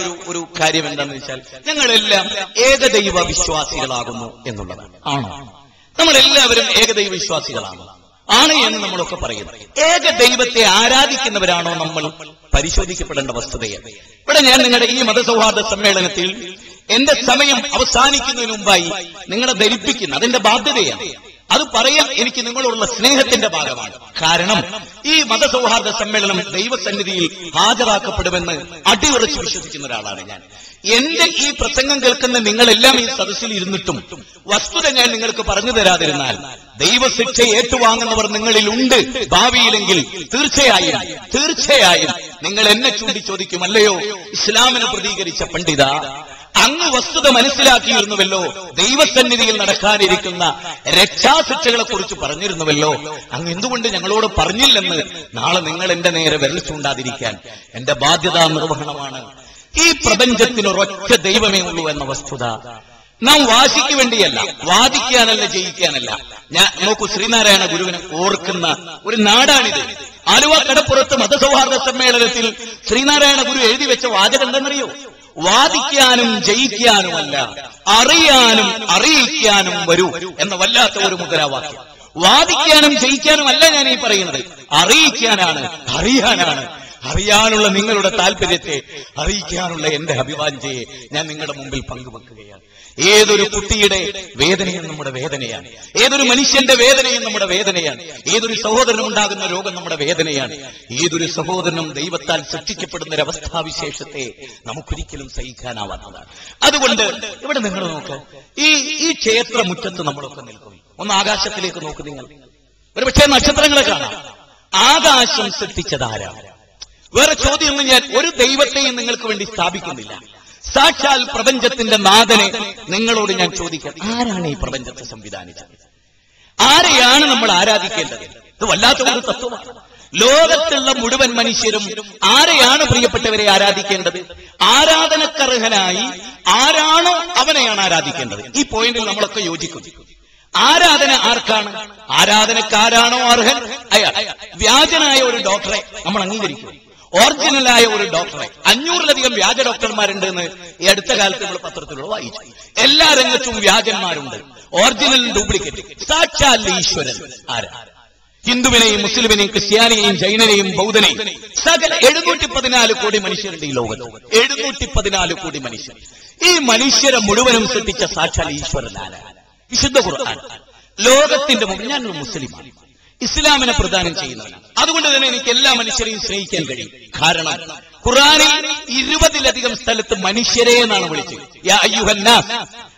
ഒരു ഒരു കാര്യം എന്താണെന്ന് വെച്ചാൽ ഞങ്ങളെല്ലാം ഏകദൈവ വിശ്വാസികളാകുന്നു എന്നുള്ളതാണ്. ആണോ? നമ്മളെല്ലാവരും ഏകദൈവ വിശ്വാസികളാണ്. ആണ് എന്ന് നമ്മളൊക്കെ പറയുന്നു ഏക ദൈവത്തെ ആരാധിക്കുന്നവരാണോ നമ്മൾ പരിശോധിക്കപ്പെടേണ്ട വസ്തുതയാണ് ഇവിടെ ഞാൻ നിങ്ങളുടെ ഈ മതസൗഹാർദ്ദ സമ്മേളനത്തിൽ എന്റെ സമയം അവസാനിക്കുന്നതിന് മുമ്പായി നിങ്ങളെ ധരിപ്പിക്കുന്ന അതിന്റെ ബാധ്യതയാണ്. അത് പറയാൻ എനിക്ക് നിങ്ങളോടുള്ള സ്നേഹത്തിന്റെ ഭാഗമാണ്. കാരണം ഈ മതസൗഹാർദ്ദ സമ്മേളനം ദൈവസന്നിധിയിൽ ഹാജരാക്കപ്പെടുമെന്ന് അടിയുറച്ച് വിശ്വസിക്കുന്ന ഒരാളാണ് ഞാൻ. എന്റെ ഈ പ്രസംഗം കേൾക്കുന്ന നിങ്ങളെല്ലാം ഈ സദസ്സിൽ ഇരുന്നിട്ടും വസ്തുത ഞാൻ നിങ്ങൾക്ക് പറഞ്ഞു തരാതിരുന്നാൽ ദൈവശിക്ഷ ഏറ്റുവാങ്ങുന്നവർ നിങ്ങളിൽ ഉണ്ട് ഭാവിയിലെങ്കിൽ തീർച്ചയായും തീർച്ചയായും നിങ്ങൾ എന്നെ ചൂണ്ടി ചോദിക്കും അല്ലയോ ഇസ്ലാമിനെ പ്രതികരിച്ച പണ്ഡിത അങ്ങ് വസ്തുത മനസ്സിലാക്കിയിരുന്നുവല്ലോ. ദൈവസന്നിധിയിൽ നടക്കാനിരിക്കുന്ന രക്ഷാശിക്ഷകളെ കുറിച്ച് പറഞ്ഞിരുന്നുവല്ലോ. അങ്ങ് എന്തുകൊണ്ട് ഞങ്ങളോട് പറഞ്ഞില്ലെന്ന് നാളെ നിങ്ങൾ എന്റെ നേരെ വിരൽ ചൂണ്ടാതിരിക്കാൻ എന്റെ ബാധ്യതാ നിർവഹണമാണ്. ഈ പ്രപഞ്ചത്തിന് ഒരൊറ്റ ദൈവമേ ഉള്ളൂ എന്ന വസ്തുത. നാം വാശിക്ക് വേണ്ടിയല്ല വാദിക്കാനല്ല ജയിക്കാനല്ല. ഞാൻ നോക്കൂ ശ്രീനാരായണ ഗുരുവിനെ ഓർക്കുന്ന ഒരു നാടാണിത്. ആലുവ കടപ്പുറത്ത് മതസൗഹാർദ്ദ സമ്മേളനത്തിൽ ശ്രീനാരായണ ഗുരു എഴുതി വെച്ച വാചകം എന്തെന്നറിയോ വാദിക്കാനും ജയിക്കാനുമല്ല അറിയാനും അറിയിക്കാനും വരൂ എന്ന വല്ലാത്ത ഒരു മുദ്രാവാക്യം. വാദിക്കാനും ജയിക്കാനും അല്ല ഞാൻ ഈ പറയുന്നത്. അറിയിക്കാനാണ് അറിയാനാണ്. അറിയാനുള്ള നിങ്ങളുടെ താല്പര്യത്തെ അറിയിക്കാനുള്ള എന്റെ അഭിവാഞ്ചയെ ഞാൻ നിങ്ങളുടെ മുമ്പിൽ പങ്കുവെക്കുകയാണ്. ഏതൊരു കുട്ടിയുടെ വേദനയും നമ്മുടെ വേദനയാണ്. ഏതൊരു മനുഷ്യന്റെ വേദനയും നമ്മുടെ വേദനയാണ്. ഏതൊരു സഹോദരനും ഉണ്ടാകുന്ന രോഗം നമ്മുടെ വേദനയാണ്. ഏതൊരു സഹോദരനും ദൈവത്താൽ സൃഷ്ടിക്കപ്പെടുന്ന ഒരു അവസ്ഥാവിശേഷത്തെ നമുക്കൊരിക്കലും സഹിക്കാനാവാത്തതാണ്. അതുകൊണ്ട് ഇവിടെ നിങ്ങൾ നോക്ക്. ഈ ഈ ക്ഷേത്ര മുറ്റത്ത് നമ്മളൊക്കെ നിൽക്കും. ഒന്ന് ആകാശത്തിലേക്ക് നോക്ക് നിങ്ങൾ. ഒരു പക്ഷേ നക്ഷത്രങ്ങളെ കാണാം. ആകാശം സൃഷ്ടിച്ചതാരാണ് വേറെ ചോദ്യമൊന്നും ഞാൻ ഒരു ദൈവത്തെയും നിങ്ങൾക്ക് വേണ്ടി സ്ഥാപിക്കുന്നില്ല. സാക്ഷാൽ പ്രപഞ്ചത്തിന്റെ നാഥനെ നിങ്ങളോട് ഞാൻ ചോദിക്കാം. ആരാണ് ഈ പ്രപഞ്ചത്തെ സംവിധാനിച്ചത് ആരെയാണ് നമ്മൾ ആരാധിക്കേണ്ടത്? ഇത് വല്ലാത്ത ഒരു തത്വമാണ്. ലോകത്തുള്ള മുഴുവൻ മനുഷ്യരും ആരെയാണ് പ്രിയപ്പെട്ടവരെ ആരാധിക്കേണ്ടത്? ആരാധനക്കർഹനായി ആരാണോ അവനെയാണ് ആരാധിക്കേണ്ടത്? ഈ പോയിന്റിൽ നമ്മളൊക്കെ യോജിക്കുന്നു ആരാധന ആർക്കാണ്? ആരാധനക്കാരാണോ അർഹൻ? അയാൾ. വ്യാജനായ ഒരു ഡോക്ടറെ നമ്മൾ അംഗീകരിക്കും. ഒറിജിനലായ ഒരു ഡോക്ടറെ. അഞ്ഞൂറിലധികം വ്യാജ ഡോക്ടർമാരുണ്ട് എന്ന് ഈ അടുത്ത കാലത്ത് നമ്മൾ പത്രത്തിലൂടെ വായിച്ചു. എല്ലാ രംഗത്തും വ്യാജന്മാരുണ്ട്. Original duplicate. സാക്ഷാൽ ഈശ്വരൻ. ആരാ? ഹിന്ദുവിനെയും മുസ്ലിമിനെയും ക്രിസ്ത്യാനിയെയും ജൈനനെയും ബൗദ്ധനെയും. സകല എഴുന്നൂറ്റി പതിനാല് കോടി മനുഷ്യരുണ്ട് ഈ ലോകത്ത്. എഴുന്നൂറ്റി പതിനാല് കോടി മനുഷ്യർ. ഈ മനുഷ്യരെ മുഴുവനും സൃഷ്ടിച്ച സാക്ഷാൽ ഈശ്വരനാണ് വിശുദ്ധ ഖുർആൻ. ലോകത്തിന്റെ മുമ്പ് ഞാനൊരു മുസ്ലിമാണ്. ഇസ്ലാമിനെ പ്രദാനം ചെയ്യുന്നവനാണ് അതുകൊണ്ട് തന്നെ എനിക്ക് എല്ലാ മനുഷ്യരെയും സ്നേഹിക്കാൻ കഴിയും. കാരണം ഖുറാനിൽ ഇരുപതിലധികം സ്ഥലത്ത് മനുഷ്യരെ എന്നാണ് വിളിച്ചത്.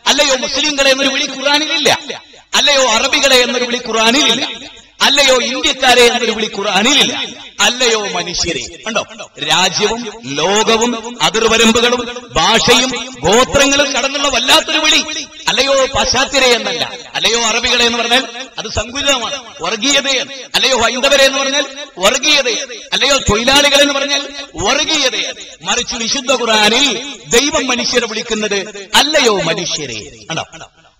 അല്ലയോ മുസ്ലിങ്ങളെ എന്നൊരു വിളി ഖുറാനിലില്ല അല്ലയോ അറബികളെ എന്നൊരു വിളി ഖുറാനിലില്ല അല്ലയോ ഇന്ത്യക്കാരെ എന്നൊരു വിളി ഖുറാനിലില്ല അല്ലയോ മനുഷ്യരെ. കണ്ടോ? രാജ്യവും ലോകവും അതിർവരമ്പുകളും ഭാഷയും ഗോത്രങ്ങളും കടന്നുള്ള വല്ലാത്തൊരു വിളി. അല്ലയോ പാശ്ചാത്യരെ എന്നല്ല. അല്ലയോ അറബികളെ എന്ന് പറഞ്ഞാൽ അത് സങ്കുചിതമാണ് വർഗീയതയാണ് അല്ലയോ ഹൈന്ദവരെ എന്ന് പറഞ്ഞാൽ വർഗീയതയാണ് അല്ലയോ തൊഴിലാളികൾ എന്ന് പറഞ്ഞാൽ വർഗീയതയാണ് മറിച്ച് വിശുദ്ധ ഖുറാനിൽ ദൈവം മനുഷ്യരെ വിളിക്കുന്നത് അല്ലയോ മനുഷ്യരെ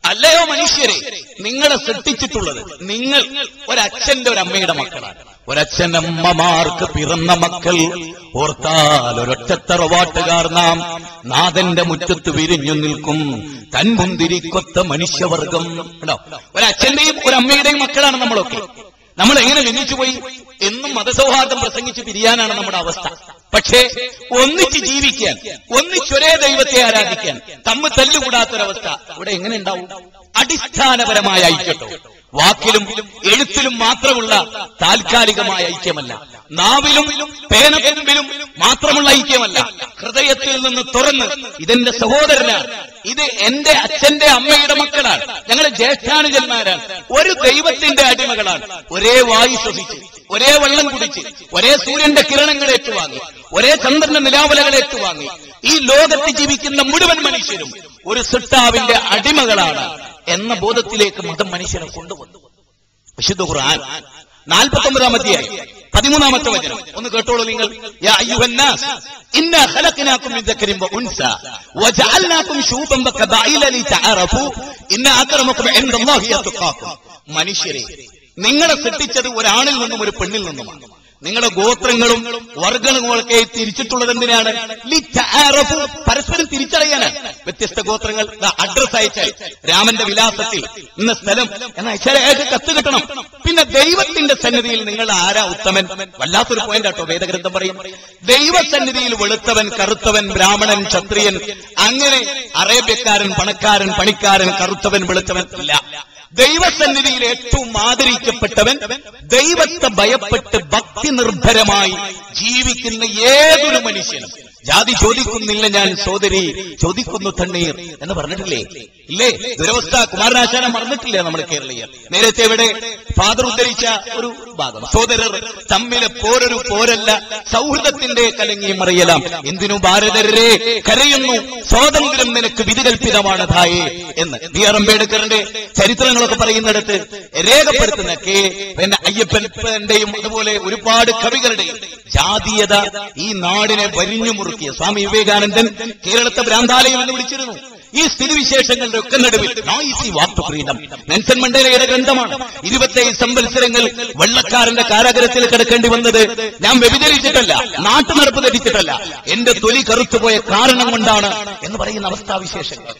അല്ലയോ മനുഷ്യരെ നിങ്ങളെ സൃഷ്ടിച്ചിട്ടുള്ളത് നിങ്ങൾ ഒരച്ഛന്റെ ഒരു അമ്മയുടെ മക്കളാണ്. ഒരച്ഛനമ്മമാർക്ക് പിറന്ന മക്കൾ. ഓർത്താൽ ഒരൊറ്റത്തറവാട്ടുകാർ നാം. നാഥന്റെ മുറ്റത്ത് വിരിഞ്ഞു നിൽക്കും. തൻ മുന്തിരിക്കൊത്ത മനുഷ്യവർഗം. ഉണ്ടോ ഒരച്ഛന്റെയും ഒരമ്മയുടെയും മക്കളാണ് നമ്മളൊക്കെ. നമ്മൾ എങ്ങനെ പോയി? എന്നും മതസൗഹാർദ്ദം പ്രസംഗിച്ച് പിരിയാനാണ് നമ്മുടെ അവസ്ഥ. പക്ഷേ ഒന്നിച്ച് ജീവിക്കാൻ ഒന്നിച്ചൊരേ ദൈവത്തെ ആരാധിക്കാൻ തമ്മിൽ തല്ലുകൂടാത്തൊരവസ്ഥ ഇവിടെ എങ്ങനെ ഉണ്ടാവും? അടിസ്ഥാനപരമായ ഐക്യട്ടോ വാക്കിലും എഴുത്തിലും മാത്രമുള്ള താൽക്കാലികമായ ഐക്യമല്ല. നാവിലും പേനകൊമ്പിലും മാത്രമുള്ള ഐക്യമല്ല. ഹൃദയത്തിൽ നിന്ന് തുറന്ന് ഇതെന്റെ സഹോദരനാണ് ഇത് എന്റെ അച്ഛന്റെ അമ്മയുടെ മക്കളാണ് ഞങ്ങൾ ജ്യേഷ്ഠാനുജന്മാരാണ് ഒരു ദൈവത്തിന്റെ അടിമകളാണ്. ഒരേ വായു ശ്വസിച്ച് ഒരേ വെള്ളം കുടിച്ച് ഒരേ സൂര്യന്റെ കിരണങ്ങൾ ഏറ്റുവാങ്ങി ഒരേ ചന്ദ്രന്റെ നിലാവലകൾ ഏറ്റുവാങ്ങി. ഈ ലോകത്ത് ജീവിക്കുന്ന മുഴുവൻ മനുഷ്യരും ഒരു സിട്ടാവിന്റെ അടിമകളാണ്. എന്ന ബോധത്തിലേക്ക് മതം മനുഷ്യനെ കൊണ്ടുവന്നു. വിശുദ്ധ ഖുർആൻ നാൽപ്പത്തി ഒമ്പതാം അധ്യായം പതിമൂന്നാമത്തെ വചനം. ഒന്ന് കേട്ടോളൂ നിങ്ങൾ. മനുഷ്യരെ നിങ്ങളെ സൃഷ്ടിച്ചത് ഒരാണിൽ നിന്നും ഒരു പെണ്ണിൽ നിന്നുമാണ്. നിങ്ങളുടെ ഗോത്രങ്ങളും വർഗങ്ങളുമൊക്കെ തിരിച്ചിട്ടുള്ളത് എന്തിനാണ്? പരസ്പരം തിരിച്ചറിയാനാണ്. വ്യത്യസ്ത ഗോത്രങ്ങൾ അഡ്രസ് അയച്ചാൽ രാമന്റെ വിലാസത്തിൽ ഇന്ന സ്ഥലം എന്ന അയച്ചാൽ അയാൾക്ക് കത്ത് കിട്ടണം. പിന്നെ ദൈവത്തിന്റെ സന്നിധിയിൽ നിങ്ങൾ ആരാ ഉത്തമൻ? വല്ലാത്തൊരു പോയിന്റ് ആട്ടോ വേദഗ്രന്ഥം പറയും. ദൈവസന്നിധിയിൽ വെളുത്തവൻ കറുത്തവൻ ബ്രാഹ്മണൻ ക്ഷത്രിയൻ അങ്ങനെ അറേബ്യക്കാരൻ പണക്കാരൻ പണിക്കാരൻ കറുത്തവൻ വെളുത്തവൻ ഇല്ല ദൈവസന്നിധിയിൽ ഏറ്റവും ആദരിക്കപ്പെട്ടവൻ ദൈവത്തെ ഭയപ്പെട്ട് ഭക്തി നിർഭരമായി ജീവിക്കുന്ന ഏതൊരു മനുഷ്യനും. ജാതി ചോദിക്കുന്നില്ല ഞാൻ സോദരി ചോദിക്കുന്നു തണ്ണീർ എന്ന് പറഞ്ഞിട്ടില്ലേ? ഇല്ലേ? ദുരവസ്ഥ കുമാരനാശാനം മറന്നിട്ടില്ല നമ്മുടെ കേരളീയർ? നേരത്തെ ഇവിടെ ഫാദർ ഉദ്ധരിച്ച ഒരു ഭാഗം. സോദരർ തമ്മിലെ പോരൊരു പോരല്ല സൗഹൃദത്തിന്റെ കലങ്ങി മറിയലാം. എന്തിനു ഭാരതരെ കരയുന്നു? സ്വാതന്ത്ര്യം നിനക്ക് വിധികൽപ്പിതമാണ് തായേ എന്ന് ബി ആർ അംബേദ്കറിന്റെ ചരിത്രങ്ങളൊക്കെ പറയുന്നിടത്ത് രേഖപ്പെടുത്തുന്ന കെ പിന്നെ അയ്യപ്പന്റെയും അതുപോലെ ഒരുപാട് കവികളുടെയും ജാതീയത ഈ നാടിനെ വരിഞ്ഞു മുറുക്കിയ സ്വാമി വിവേകാനന്ദൻ കേരളത്തെ ഭ്രാന്താലയം എന്ന് വിളിച്ചിരുന്നു. ഈ സ്ഥിതിവിശേഷങ്ങളുടെ ഒക്കെ നടുവിൽ നോയിസി നെൽസൺ മണ്ടേലയുടെ ഗ്രന്ഥമാണ്. ഇരുപത്തേഴ് സംവത്സരങ്ങൾ വെള്ളക്കാരന്റെ കാരാഗ്രഹത്തിൽ കിടക്കേണ്ടി വന്നത് ഞാൻ വ്യഭിചരിച്ചിട്ടല്ല നാട്ടു നടപ്പ് ധരിച്ചിട്ടല്ല എന്റെ തൊലി കറുത്തുപോയ കാരണം കൊണ്ടാണ് എന്ന് പറയുന്ന അവസ്ഥാവിശേഷങ്ങൾ.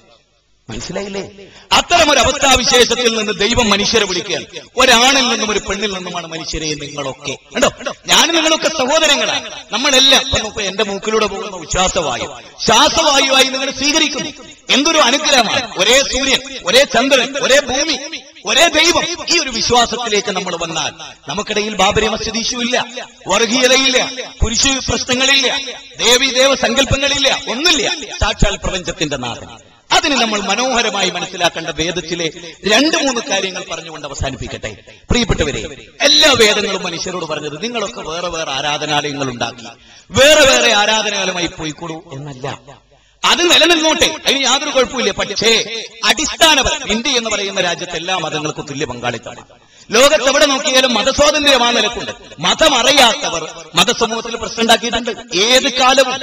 മനസ്സിലായില്ലേ? അത്തരം ഒരു അവസ്ഥാവിശേഷത്തിൽ നിന്ന് ദൈവം മനുഷ്യരെ വിളിക്കുകയാണ്. ഒരാണിൽ നിന്നും ഒരു പെണ്ണിൽ നിന്നുമാണ് മനുഷ്യരെ നിങ്ങളൊക്കെ. കണ്ടോ? ഞാൻ നിങ്ങളൊക്കെ സഹോദരങ്ങളാണ് നമ്മളെല്ലാം. എന്റെ മൂക്കിലൂടെ പോകുന്ന ഉച്ഛ്വാസവായു ശ്വാസവായുവായി നിങ്ങൾ സ്വീകരിക്കുന്നു. എന്തൊരു അനുഗ്രഹമാണ്. ഒരേ സൂര്യൻ ഒരേ ചന്ദ്രൻ ഒരേ ഭൂമി ഒരേ ദൈവം. ഈ ഒരു വിശ്വാസത്തിലേക്ക് നമ്മൾ വന്നാൽ നമുക്കിടയിൽ ബാബരി മസ്ജിദ് ഇഷ്യൂ ഇല്ല. വർഗീയതയില്ല. കുരിശു പ്രശ്നങ്ങളില്ല. ദേവി ദേവ സങ്കല്പങ്ങളില്ല. ഒന്നില്ല സാക്ഷാൽ പ്രപഞ്ചത്തിന്റെ നാഥൻ. അതിന് നമ്മൾ മനോഹരമായി മനസ്സിലാക്കേണ്ട വേദത്തിലെ രണ്ട് മൂന്ന് കാര്യങ്ങൾ പറഞ്ഞുകൊണ്ട് അവസാനിപ്പിക്കട്ടെ. പ്രിയപ്പെട്ടവരെ എല്ലാ വേദങ്ങളും മനുഷ്യരോട് പറഞ്ഞത് നിങ്ങളൊക്കെ വേറെ വേറെ ആരാധനാലയങ്ങൾ ഉണ്ടാക്കി. വേറെ വേറെ ആരാധനാലയമായി പോയിക്കൊള്ളൂ എന്നല്ല. അത് നിലനിന്നോട്ടെ. അതിന് യാതൊരു കുഴപ്പമില്ല പക്ഷേ അടിസ്ഥാനപരം ഇന്ത്യ എന്ന് പറയുന്ന രാജ്യത്ത് എല്ലാ മതങ്ങൾക്കും തുല്യ പങ്കാളിത്തമാണ്. ലോകത്ത് എവിടെ നോക്കിയാലും മതസ്വാതന്ത്ര്യം ആ നിലക്കുണ്ട്. മതം അറിയാത്തവർ മതസമൂഹത്തിൽ പ്രശ്നമുണ്ടാക്കിയിട്ടുണ്ട് ഏത് കാലവും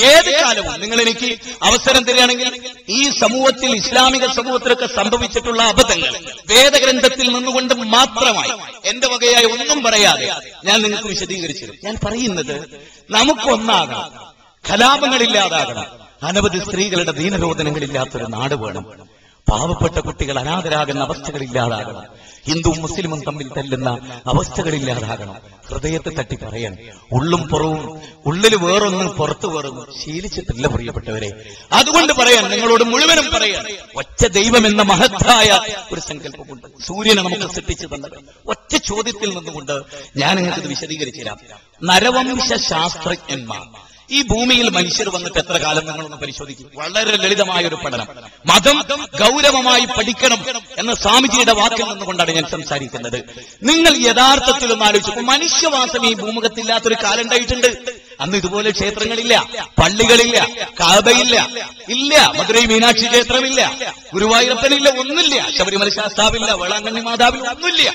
ഏത് കാലവും നിങ്ങൾ എനിക്ക് അവസരം തരികയാണെങ്കിൽ ഈ സമൂഹത്തിൽ ഇസ്ലാമിക സമൂഹത്തിലൊക്കെ സംഭവിച്ചിട്ടുള്ള അബദ്ധങ്ങൾ വേദഗ്രന്ഥത്തിൽ നിന്നുകൊണ്ട് മാത്രമായി എന്റെ വകയായി ഒന്നും പറയാതെ ഞാൻ നിങ്ങൾക്ക് വിശദീകരിച്ചു. ഞാൻ പറയുന്നത് നമുക്കൊന്നാകണം. കലാപങ്ങളില്ലാതാകണം. അനവധി സ്ത്രീകളുടെ ദീനരോധനങ്ങളില്ലാത്തൊരു നാട് വേണം. പാവപ്പെട്ട കുട്ടികൾ അനാഥരാകുന്ന അവസ്ഥകളില്ലാതാകണം. ഹിന്ദുവും മുസ്ലിമും തമ്മിൽ തല്ലുന്ന അവസ്ഥകളില്ലാതാകണം. ഹൃദയത്തെ തട്ടി പറയണം. ഉള്ളും പുറവും ഉള്ളിൽ വേറൊന്നും പുറത്തു വേറൊന്നും ശീലിച്ചിട്ടില്ല പ്രിയപ്പെട്ടവരെ. അതുകൊണ്ട് പറയാൻ നിങ്ങളോട് മുഴുവനും പറയാൻ ഒറ്റ ദൈവം എന്ന മഹത്തായ ഒരു സങ്കല്പമുണ്ട്. സൂര്യനെ നമുക്ക് സൃഷ്ടിച്ചു തന്നത്. ഒറ്റ ചോദ്യത്തിൽ നിന്നുകൊണ്ട് ഞാൻ നിങ്ങൾക്ക് വിശദീകരിച്ചു തരാം നരവംശ ശാസ്ത്രജ്ഞന്മാർ ഈ ഭൂമിയിൽ മനുഷ്യർ വന്നിട്ട് എത്ര കാലം നിങ്ങളൊന്ന് പരിശോധിക്കും? വളരെ ലളിതമായ ഒരു പഠനം. മതം ഗൗരവമായി പഠിക്കണം എന്ന സ്വാമിജിയുടെ വാക്കിൽ നിന്നുകൊണ്ടാണ് ഞാൻ സംസാരിക്കുന്നത്. നിങ്ങൾ യഥാർത്ഥത്തിൽ ഒന്ന് ആലോചിച്ചു മനുഷ്യവാസം ഈ ഭൂമുഖത്തില്ലാത്തൊരു കാലം ഉണ്ടായിട്ടുണ്ട്. അന്ന് ഇതുപോലെ ക്ഷേത്രങ്ങളില്ല പള്ളികളില്ല കാബയില്ല ഇല്ല മധുരൈ മീനാക്ഷി ക്ഷേത്രമില്ല ഗുരുവായൂരപ്പനില്ല ഒന്നുമില്ല ശബരിമല ശാസ്താവില്ല വേളാങ്കണ്ണി മാതാവില്ല ഒന്നുമില്ല.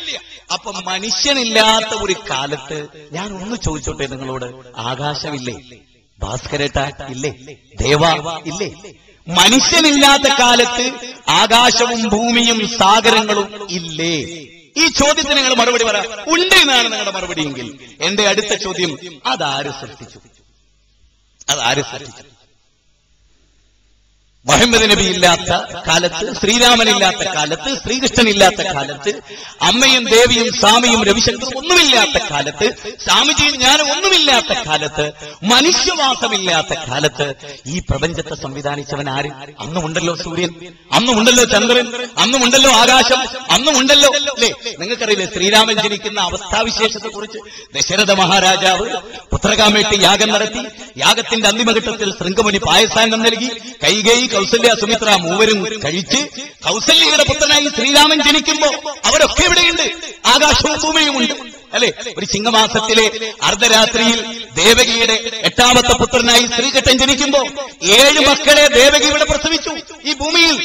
അപ്പൊ മനുഷ്യനില്ലാത്ത ഒരു കാലത്ത് ഞാൻ ഒന്ന് ചോദിച്ചോട്ടെ നിങ്ങളോട്? ആകാശമില്ലേ? ഭാസ്കരേട്ട ഇല്ലേ? ദേവ ഇല്ലേ? മനുഷ്യനില്ലാത്ത കാലത്ത് ആകാശവും ഭൂമിയും സാഗരങ്ങളും ഇല്ലേ? ഈ ചോദ്യത്തിന് നിങ്ങൾ മറുപടി പറ. ഉണ്ട് എന്നാണ് നിങ്ങളുടെ മറുപടിയെങ്കിൽ എന്റെ അടുത്ത ചോദ്യം അതാര് സൃഷ്ടിച്ചു അതാര് സൃഷ്ടിച്ചു മുഹമ്മദ് നബി ഇല്ലാത്ത കാലത്ത് ശ്രീരാമനില്ലാത്ത കാലത്ത് ശ്രീകൃഷ്ണനില്ലാത്ത കാലത്ത് അമ്മയും ദേവിയും സ്വാമിയും രവിശങ്കറും ഒന്നുമില്ലാത്ത കാലത്ത് സ്വാമിജിയും ഞാനും ഒന്നുമില്ലാത്ത കാലത്ത് മനുഷ്യവാസമില്ലാത്ത കാലത്ത് ഈ പ്രപഞ്ചത്തെ സംവിധാനിച്ചവൻ ആര്? അന്നുമുണ്ടല്ലോ സൂര്യൻ അന്നുമുണ്ടല്ലോ ചന്ദ്രൻ അന്നുമുണ്ടല്ലോ ആകാശം അന്നുമുണ്ടല്ലോ അല്ലേ? നിങ്ങൾക്കറിയില്ലേ ശ്രീരാമൻ ജനിക്കുന്ന അവസ്ഥാവിശേഷത്തെ കുറിച്ച് ദശരഥ മഹാരാജാവ് പുത്രകാമേട്ടി യാഗം നടത്തി യാഗത്തിന്റെ അന്തിമഘട്ടത്തിൽ ശൃംഗമുനി പായസാനം നൽകി കൈകൈ കൗസല്യ സുമിത്ര മൂവരും കഴിച്ച് കൗസല്യയുടെ പുത്രനായി ശ്രീരാമൻ ജനിക്കുമ്പോ അവരൊക്കെ ഇവിടെയുണ്ട്. ആകാശവും ഭൂമിയുമുണ്ട്. അല്ലെ? ഒരു ചിങ്ങമാസത്തിലെ അർദ്ധരാത്രിയിൽ ദേവകിയുടെ എട്ടാമത്തെ പുത്രനായി ശ്രീകട്ടൻ ജനിക്കുമ്പോ ഏഴ് മക്കളെ ദേവകി ഇവിടെ പ്രസവിച്ചു. ഈ ഭൂമിയിൽ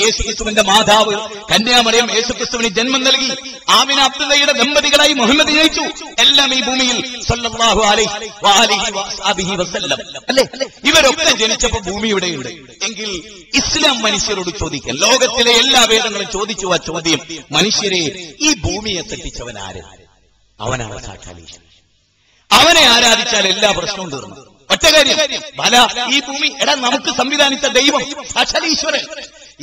യേശുക്രിസ്തുവിന്റെ മാതാവ് കന്യാമറിയം യേശുക്രിസ്തുവിന് ജന്മം നൽകി ആമിന അബ്ദുല്ലയുടെ ദമ്പതികളായി മുഹമ്മദ് ജയിച്ചു എല്ലാം ഈ ഭൂമിയിൽ സല്ലല്ലാഹു അലൈഹി വസല്ലം. അല്ലേ? ഇവരൊക്കെ ജനിച്ചപ്പോ ഭൂമി ഇവിടെയുണ്ട്. എങ്കിൽ ഇസ്ലാം മനുഷ്യരോട് ചോദിക്കാം. ലോകത്തിലെ എല്ലാ വേദങ്ങളും ചോദിച്ചു ആ ചോദ്യം മനുഷ്യരെ ഈ ഭൂമിയെ സൃഷ്ടിച്ചവൻ ആര് അവനാണ് സാക്ഷാൽ ഈശ്വരൻ അവനെ ആരാധിച്ചാൽ എല്ലാ പ്രശ്നവും തീർന്നു. ഒറ്റ കാര്യം ഈ ഭൂമി എടാ നമുക്ക് സംവിധാനിച്ച ദൈവം സാക്ഷാൽ ഈശ്വരൻ.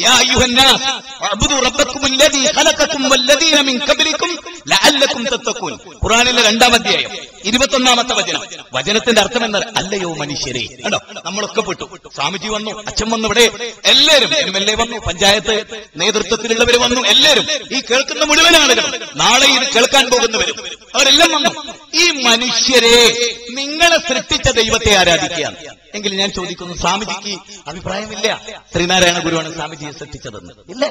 യാ الناس اعبدوا ربكم الذي خلقكم والذين من قبلكم لعلكم تتقون ഖുർആനിലെ രണ്ടാം അധ്യായം ഇരുപത്തൊന്നാമത്തെ വചനം. വചനത്തിന്റെ അർത്ഥം എന്നാൽ അല്ലയോ മനുഷ്യരെ. കണ്ടോ? നമ്മളൊക്കെ പെട്ടു. സ്വാമിജി വന്നു അച്ഛൻ വന്നു ഇവിടെ. എല്ലാവരും എം എൽ എ വന്നു പഞ്ചായത്ത് നേതൃത്വത്തിലുള്ളവർ വന്നു എല്ലാവരും. ഈ കേൾക്കുന്ന മുഴുവൻ ആളുകളും നാളെ ഇത് കേൾക്കാൻ പോകുന്നവരും അവരെല്ലാം വന്നു. ഈ മനുഷ്യരെ നിങ്ങളെ സൃഷ്ടിച്ച ദൈവത്തെ ആരാധിക്കുക എങ്കിൽ ഞാൻ ചോദിക്കുന്നു സ്വാമിജിക്ക് അഭിപ്രായമില്ല. ശ്രീനാരായണ ഗുരുവാണ് സ്വാമിജിയെ സൃഷ്ടിച്ചതെന്ന്. ഇല്ല.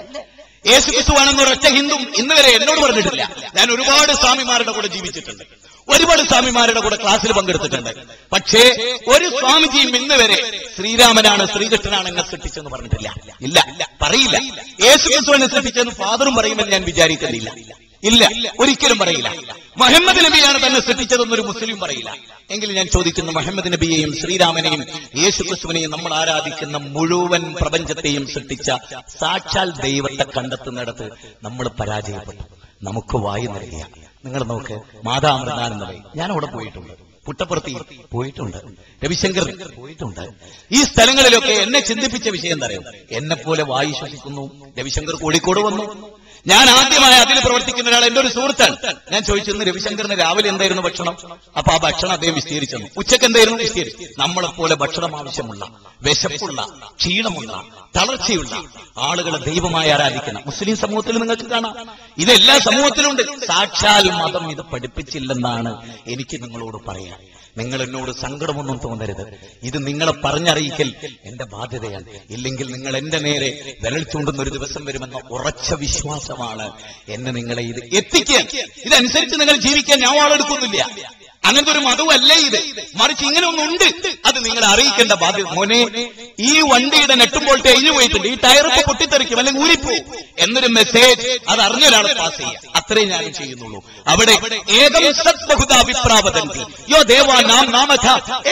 യേശു ക്രിസ്തുവാണെന്ന് ഒരൊറ്റ ഹിന്ദു ഇന്ന് വരെ എന്നോട് പറഞ്ഞിട്ടില്ല. ഞാൻ ഒരുപാട് സ്വാമിമാരുടെ കൂടെ ജീവിച്ചിട്ടുണ്ട്. ഒരുപാട് സ്വാമിമാരുടെ കൂടെ ക്ലാസ്സിൽ പങ്കെടുത്തിട്ടുണ്ട്. പക്ഷേ ഒരു സ്വാമിജിയും ഇന്ന് വരെ ശ്രീരാമനാണ് ശ്രീകൃഷ്ണനാണ് എന്നെ സൃഷ്ടിച്ചെന്ന് പറഞ്ഞിട്ടില്ല. ഇല്ല. പറയില്ല. യേശു ക്രിസ്തു എന്നെ സൃഷ്ടിച്ചെന്ന് ഫാദറും പറയുമെന്ന് ഞാൻ വിചാരിക്കുന്നില്ല. ഇല്ല. ഒരിക്കലും പറയില്ല. മുഹമ്മദ് നബിയാണ് തന്നെ സൃഷ്ടിച്ചതെന്നൊരു മുസ്ലിം പറയില്ല. എങ്കിൽ ഞാൻ ചോദിക്കുന്നു മുഹമ്മദ് നബിയെയും ശ്രീരാമനെയും യേശുക്രിസ്തുവിനെയും നമ്മൾ ആരാധിക്കുന്ന മുഴുവൻ പ്രപഞ്ചത്തെയും സൃഷ്ടിച്ച സാക്ഷാൽ ദൈവത്തെ കണ്ടെത്തുന്നിടത്ത് നമ്മൾ പരാജയപ്പെട്ടു. നമുക്ക് വായു നൽകിയ നിങ്ങൾ നോക്ക് മാതാമൃതാനന്ദമേ ഞാൻ അവിടെ പോയിട്ടുണ്ട്. പുട്ടപ്പുറത്തി പോയിട്ടുണ്ട്. രവിശങ്കർ പോയിട്ടുണ്ട്. ഈ സ്ഥലങ്ങളിലൊക്കെ എന്നെ ചിന്തിപ്പിച്ച വിഷയം എന്താ അറിയോ? എന്നെ പോലെ വായു ശ്വസിക്കുന്നു. രവിശങ്കർ കോഴിക്കോട് വന്നു. ഞാൻ ആദ്യമായി അതിൽ പ്രവർത്തിക്കുന്ന ഒരാൾ എന്റെ ഒരു സുഹൃത്താണ്. ഞാൻ ചോദിച്ചിരുന്നു രവിശങ്കറിന് രാവിലെ എന്തായിരുന്നു ഭക്ഷണം? അപ്പൊ ആ ഭക്ഷണം അദ്ദേഹം വിസ്തീരിച്ചു ഉച്ചയ്ക്ക് എന്തായിരുന്നു വിസ്തീരിച്ചു നമ്മളെപ്പോലെ ഭക്ഷണം ആവശ്യമുള്ള വിശപ്പുള്ള ക്ഷീണമുള്ള തളർച്ചയുള്ള ആളുകളെ ദൈവമായി ആരാധിക്കണം. മുസ്ലിം സമൂഹത്തിൽ നിങ്ങൾക്ക് കാണാം. ഇതെല്ലാ സമൂഹത്തിലുണ്ട് സാക്ഷാൽ മതം ഇത് പഠിപ്പിച്ചില്ലെന്നാണ് എനിക്ക് നിങ്ങളോട് പറയാൻ. നിങ്ങൾ എന്നോട് സങ്കടമൊന്നും തോന്നരുത്. ഇത് നിങ്ങളെ പറഞ്ഞറിയിക്കൽ എന്റെ ബാധ്യതയാണ്. ഇല്ലെങ്കിൽ നിങ്ങൾ എന്റെ നേരെ വിരൽ ചൂണ്ടുന്ന ഒരു ദിവസം വരുമെന്ന ഉറച്ച വിശ്വാസമാണ് എന്നെ നിങ്ങളെ ഇത് എത്തിക്കാൻ. ഇതനുസരിച്ച് നിങ്ങൾ ജീവിക്കാൻ ഞാൻ വാളെടുക്കുന്നില്ല അങ്ങനത്തെ ഒരു മതമല്ല ഇത്. മറിച്ച് ഇങ്ങനെ ഒന്നുണ്ട് അത് നിങ്ങൾ അറിയിക്കേണ്ട ബാധ്യത. മോനെ ഈ വണ്ടിയുടെ നെട്ടുമ്പോൾ തേഞ്ഞു പോയിട്ടുണ്ട്. ഈ ടയറൊക്കെ പൊട്ടിത്തെറിക്കും. അല്ലെങ്കിൽ ഊരിപ്പോ? എന്നൊരു മെസ്സേജ് അത് അറിഞ്ഞൊരാൾ പാസ് ചെയ്യുക അത്രേ ഞാൻ ചെയ്യുന്നുള്ളൂ. അവിടെ ഏകം സത് ബഹുത യോ ദേവ നാം നാമഥ.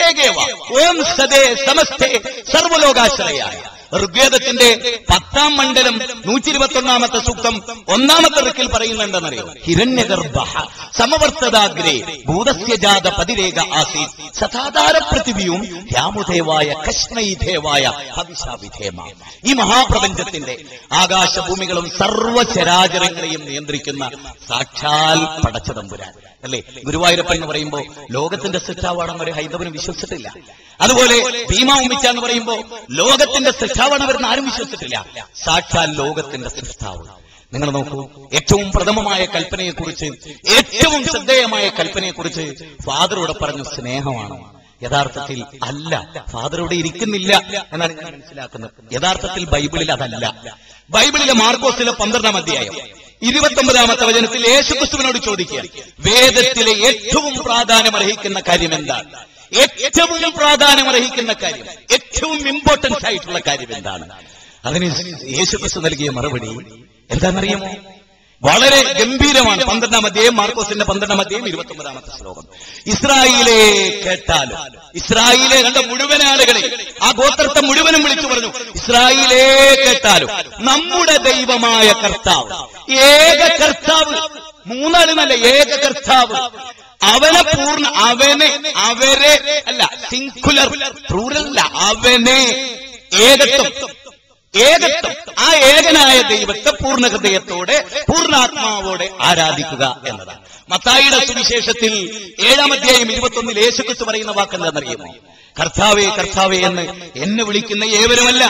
ഏകേവ. ഓം സദേ സമസ്തേ സർവലോകാശ്രയായ ഋഗ്വേദത്തിന്റെ പത്താം മണ്ഡലം നൂറ്റി ഇരുപത്തി ഒന്നാമത്തെ സൂക്തം ഒന്നാമത്തെ റിക്കിൽ പറയുന്നുണ്ടെന്നറിയോ ഹിരണ്യഗർഭ സമവർത്തതാഗ്രേ ഭൂതസ്യജാത പതിരേഖ ആസി സദാധാര പൃഥിവിയും രാമുദേവായ കഷ്ണൈദേവായ ഹവിഷാവിധേമ ഈ മഹാപ്രപഞ്ചത്തിന്റെ ആകാശഭൂമികളും സർവചരാചരങ്ങളെയും നിയന്ത്രിക്കുന്ന സാക്ഷാൽ പടച്ചതമ്പുരാൻ. അല്ലേ? ഗുരുവായൂരപ്പൻ എന്ന് പറയുമ്പോൾ ലോകത്തിന്റെ സൃഷ്ടാവാണെന്ന് ഒരു ഹൈന്ദവനും വിശ്വസിച്ചിട്ടില്ല. അതുപോലെ ഭീമ ഉമ്മിച്ച എന്ന് പറയുമ്പോൾ ലോകത്തിന്റെ സൃഷ്ടാവാണ് വരുന്ന ആരും വിശ്വസിച്ചിട്ടില്ല. സാക്ഷാൽ ലോകത്തിന്റെ സൃഷ്ടാവ്. നിങ്ങൾ നോക്കൂ ഏറ്റവും പ്രഥമമായ കൽപ്പനയെക്കുറിച്ച് ഏറ്റവും ശ്രദ്ധേയമായ കൽപ്പനയെക്കുറിച്ച് ഫാദറോട് പറഞ്ഞ സ്നേഹമാണ്. യഥാർത്ഥത്തിൽ അല്ല. ഫാദർ ഇരിക്കുന്നില്ല എന്നാണ് ഞാൻ മനസ്സിലാക്കുന്നത്. യഥാർത്ഥത്തിൽ ബൈബിളിൽ അതല്ല. ബൈബിളിലെ മാർക്കോസിലെ പന്ത്രണ്ടാം അധ്യായം ഇരുപത്തി ഒമ്പതാമത്തെ വചനത്തിൽ യേശുക്രിസ്തുവിനോട് ചോദിക്കുക വേദത്തിലെ ഏറ്റവും പ്രാധാന്യം അർഹിക്കുന്ന കാര്യം എന്താണ്? ഏറ്റവും പ്രാധാന്യം അർഹിക്കുന്ന കാര്യം ഏറ്റവും ഇമ്പോർട്ടൻസ് ആയിട്ടുള്ള കാര്യം എന്താണ്? അതിന് യേശുക്രിസ്തു നൽകിയ മറുപടി എന്താണെന്നറിയാമോ? വളരെ ഗംഭീരമാണ്. പന്ത്രണ്ടാം അധ്യായം മാർക്കോസിന്റെ പന്ത്രണ്ടാം അധ്യായം ഇരുപത്തി ഒമ്പതാമത്തെ ശ്ലോകം. ഇസ്രായേലെ കേട്ടാലും ഇസ്രായേലെ കണ്ട മുഴുവൻ ആളുകളെ ആ ഗോത്രത്തെ മുഴുവനും വിളിച്ചു പറഞ്ഞു ഇസ്രായേലെ കേട്ടാലും നമ്മുടെ ദൈവമായ കർത്താവ് ഏക കർത്താവ് മൂന്നാളെന്നല്ല ഏക കർത്താവ് അവനെ പൂർണ അവനെ അവരെ അല്ല സിംഗുലർ പ്ലൂറല്ല അവനെ ഏകത്വം. ഏകത്വം. ആ ഏകനായ ദൈവത്തെ പൂർണ ഹൃദയത്തോടെ പൂർണാത്മാവോടെ ആരാധിക്കുക എന്നതാണ്. മത്തായിയുടെ സുവിശേഷത്തിൽ ഏഴാം അധ്യായം ഇരുപത്തൊന്നിൽ യേശുക്രിസ്തു പറയുന്ന വാക്കെന്താണെന്നറിയുമോ? കർത്താവേ കർത്താവേ എന്ന് എന്നെ വിളിക്കുന്ന ഏവരുമല്ല.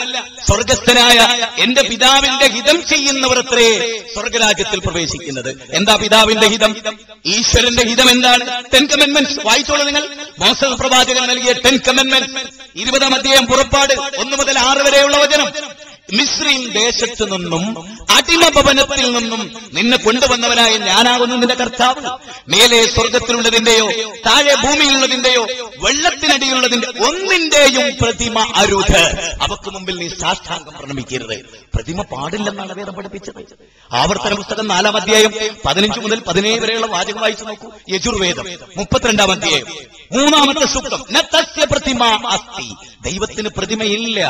സ്വർഗസ്ഥനായ എന്റെ പിതാവിന്റെ ഹിതം ചെയ്യുന്നവർ അത്രേ സ്വർഗരാജ്യത്തിൽ പ്രവേശിക്കുന്നത്. എന്താ പിതാവിന്റെ ഹിതം? ഈശ്വരന്റെ ഹിതം എന്താണ്? ടെൻ കമന്റ്മെന്റ്സ് വായിച്ചോളൂ നിങ്ങൾ. മോസസ് പ്രവാചകൻ നൽകിയ ടെൻ കമന്റ്മെന്റ്സ് ഇരുപതാം അധ്യായം പുറപ്പാട്. ഒന്ന് മുതൽ ആറ് വരെയുള്ള വചനം. മിശ്രീം ദേശത്ത് നിന്നും അടിമഭവനത്തിൽ നിന്നും നിന്നെ കൊണ്ടുവന്നവനായ ഞാനാകുന്നു നിന്റെ കർത്താവ്. മേലെ സ്വർഗത്തിലുള്ളതിന്റെയോ താഴെ ഭൂമിയിലുള്ളതിന്റെയോ വെള്ളത്തിനടിയിലുള്ളതിന്റെ ഒന്നിന്റെയും പ്രതിമ അരുത്. അവക്ക് മുമ്പിൽ നീ സാഷ്ടാംഗം പ്രണമിക്കരുത്. പ്രതിമ പാടില്ലെന്നാണ് വേദം പഠിപ്പിച്ചത്. ആവർത്തന പുസ്തകം നാലാം അധ്യായം പതിനഞ്ച് മുതൽ പതിനേഴ് വരെയുള്ള വാചകം വായിച്ചു നോക്കൂ. യജുർവേദം മുപ്പത്തിരണ്ടാം അധ്യായം. മൂന്നാമത്തെ സൂക്തം പ്രതിമ അസ്തി. ദൈവത്തിന് പ്രതിമയില്ല.